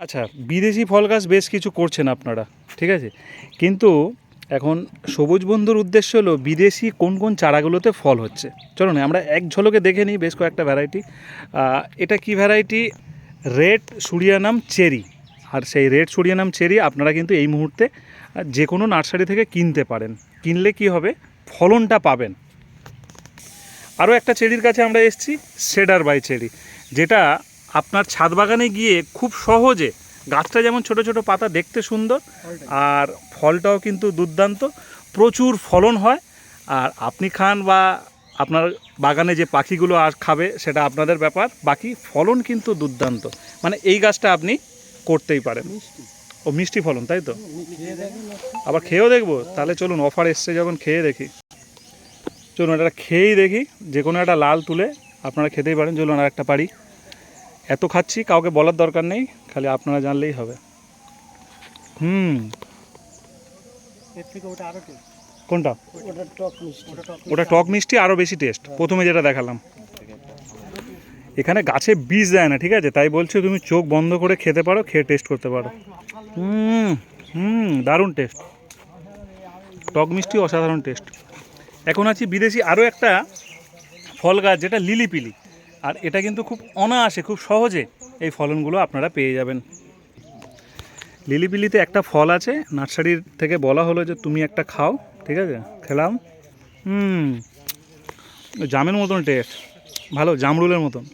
আচ্ছা বিদেশি ফল গাছ বেশ কিছু করছেন আপনারা, ঠিক আছে? কিন্তু এখন সবুজ বন্ধুর উদ্দেশ্য হলো বিদেশি কোন কোন চারাগুলোতে ফল হচ্ছে। চলো না আমরা এক ঝলকে দেখে নিই বেশ কয়েকটা ভ্যারাইটি এটা কি ভ্যারাইটি রেড সুরিয়ানাম চেরি। আর সেই রেড সুরিয়ানাম চেরি আপনারা কিন্তু এই মুহূর্তে যে কোনো নার্সারি থেকে কিনতে পারেন। কিনলে কি হবে? ফলনটা পাবেন। আরও একটা চেরির কাছে আমরা এসেছি সেডার বাই চেরি যেটা আপনার ছাদ বাগানে গিয়ে খুব সহজে গাছটা যেমন ছোট ছোট পাতা দেখতে সুন্দর আর ফলটাও কিন্তু দুর্দান্ত। প্রচুর ফলন হয় আর আপনি খান বা আপনার বাগানে যে পাখিগুলো আর খাবে সেটা আপনাদের ব্যাপার বাকি ফলন কিন্তু দুর্দান্ত। মানে এই গাছটা আপনি করতেই পারেন। ও মিষ্টি ফলন তাই তো? আবার খেয়েও দেখব? তাহলে চলুন অফার এসছে যখন খেয়ে দেখি। চলুন এটা খেয়েই দেখি যে কোনো একটা লাল তুলে আপনারা খেতেই পারেন। চলুন আর একটা পারি। এত খাচ্ছি, কাউকে বলার দরকার নেই, খালি আপনারা জানলেই হবে। হুম। কোনটা? ওটা টক মিষ্টি ওটা টক ওটা টক মিষ্টি আরও বেশি টেস্ট প্রথমে যেটা দেখালাম। এখানে গাছে বীজ দেয় না, ঠিক আছে? তাই বলছি তুমি চোখ বন্ধ করে খেতে পারো, খেয়ে টেস্ট করতে পারো। হুম হুম, দারুণ টেস্ট টক মিষ্টি অসাধারণ টেস্ট এখন আছি বিদেশি আরও একটা ফল গাছ, যেটা লিলি পিলি আর এটা কিন্তু খুব অনায়াসে, খুব সহজে এই ফলনগুলো আপনারা পেয়ে যাবেন। লিলিপিলিতে একটা ফল আছে, নার্সারির থেকে বলা হলো যে তুমি একটা খাও, ঠিক আছে? খেলাম। হুম, জামের মতন টেস্ট ভালো, জামরুলের মতন।